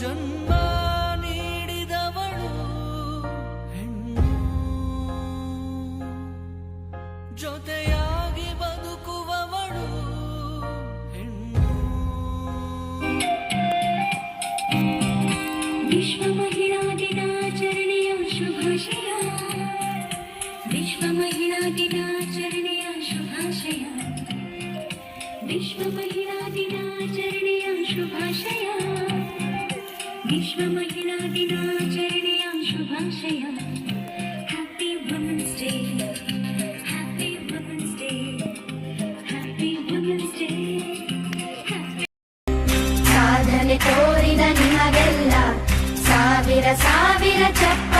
ಜನ್ಮ ನೀಡಿದವಳು ಹೆಣ್ಣು ಜೊತೆಯಾಗಿ ಬದುಕುವವಳು ಹೆಣ್ಣು ವಿಶ್ವ ಮಹಿಳಾ ದಿನಾಚರಣೆಯ ಶುಭಾಶಯ ವಿಶ್ವ ಮಹಿಳಾ ದಿನಾಚರಣೆಯ ಶುಭಾಶಯ ವಿಶ್ವ ಮಹಿಳಾ ದಿನಾಚರಣೆಯ ಶುಭಾಶಯ विश्वमहिलादिनाचरणीयां शुभाशया happy women's day happy women's day happy women's day ಸಾಧನೆ ತೋರಿದ ನಿಮಗೆಲ್ಲ ಸಾವಿರ ಸಾವಿರ ಚಪ್ಪ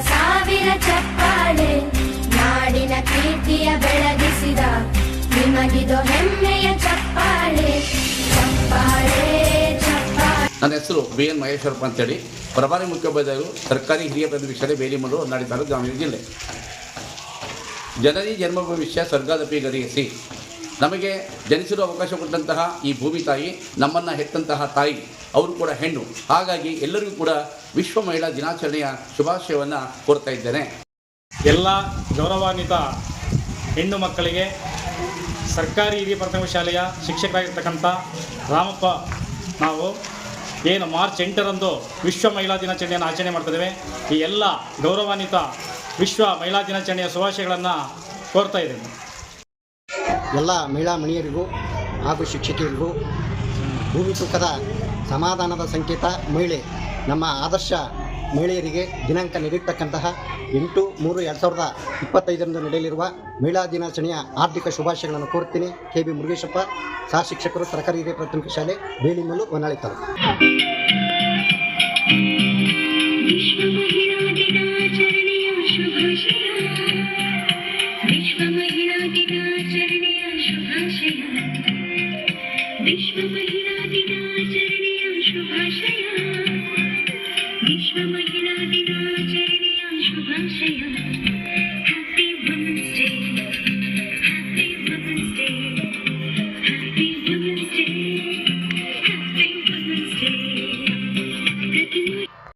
ಸಾವಿರ ಚಪ್ಪಾಳೆ ನಾಡಿನ ಕೀರ್ತಿಯ ಬೆಳಗಿಸಿದ ನಿಮಗಿದು ಹೆಮ್ಮೆಯ ಚಪ್ಪಾಳೆ ಚಪ್ಪಾಳೆ ನನ್ನ ಹೆಸರು ಬಿ ಎನ್ ಮಹೇಶ್ವರಪ್ಪ ಅಂತೇಳಿ. ಪ್ರಭಾರಿ ಮುಖ್ಯೋಪಾಧ್ಯಾಯರು, ಸರ್ಕಾರಿ ಹಿರಿಯ ಪ್ರಾಥಮಿಕ ಶಾಲೆ ಹೊನ್ನಾಳಿ ತಾಲೂಕು ದಾವಣಗೆರೆ ಜಿಲ್ಲೆ. ಜನನಿ ಜನ್ಮ ಭವಿಷ್ಯ ಸ್ವರ್ಗಾದಪಿ ಗರಿಯಿಸಿ. ನಮಗೆ ಜನಿಸಿರೋ ಅವಕಾಶ ಕೊಟ್ಟಂತಹ ಈ ಭೂಮಿ ತಾಯಿ, ನಮ್ಮನ್ನು ಹೆತ್ತಂತಹ ತಾಯಿ, ಅವರು ಕೂಡ ಹೆಣ್ಣು. ಹಾಗಾಗಿ ಎಲ್ಲರಿಗೂ ಕೂಡ ವಿಶ್ವ ಮಹಿಳಾ ದಿನಾಚರಣೆಯ ಶುಭಾಶಯವನ್ನು ಕೋರ್ತಾ ಇದ್ದೇನೆ. ಎಲ್ಲ ಗೌರವಾನ್ವಿತ ಹೆಣ್ಣು ಮಕ್ಕಳಿಗೆ ಸರ್ಕಾರಿ ಹಿರಿಯ ಪ್ರಾಥಮಿಕ ಶಾಲೆಯ ಶಿಕ್ಷಕರಾಗಿರ್ತಕ್ಕಂಥ ರಾಮಪ್ಪ ನಾವು ಏನು ಮಾರ್ಚ್ ಎಂಟರಂದು ವಿಶ್ವ ಮಹಿಳಾ ದಿನಾಚರಣೆಯನ್ನು ಆಚರಣೆ ಮಾಡ್ತಿದ್ದೇವೆ ಈ ಎಲ್ಲ ಗೌರವಾನ್ವಿತ ವಿಶ್ವ ಮಹಿಳಾ ದಿನಾಚರಣೆಯ ಶುಭಾಶಯಗಳನ್ನು ಕೋರ್ತಾ ಇದ್ದೇನೆ. ಎಲ್ಲ ಮಹಿಳಾ ಮಣಿಯರಿಗೂ ಹಾಗೂ ಶಿಕ್ಷಕಿಯರಿಗೂ ಭೂಮಿ ತೂಕದ ಸಮಾಧಾನದ ಸಂಕೇತ ಮಹಿಳೆ, ನಮ್ಮ ಆದರ್ಶ ಮಹಿಳೆಯರಿಗೆ ದಿನಾಂಕ ನೀಡಿರ್ತಕ್ಕಂತಹ ಎಂಟು ಮೂರು ಎರಡು ಸಾವಿರದ ಇಪ್ಪತ್ತೈದರಂದು ನಡೆಯಲಿರುವ ಮಹಿಳಾ ದಿನಾಚರಣೆಯ ಆರ್ಥಿಕ ಶುಭಾಶಯಗಳನ್ನು ಕೋರ್ತೀನಿ ಕೆ ಬಿ ಮುರುಗೇಶಪ್ಪ, ಸಹ ಶಿಕ್ಷಕರು ಸರ್ಕಾರಿ ಹಿರಿಯ ಪ್ರಾಥಮಿಕ ಶಾಲೆ, ಬೇಲಿಮಲ್ಲು, ಹೊನ್ನಾಳಿ ತಾಲೂಕು. विश्वमहिला दिनाचरणीया शुभाशया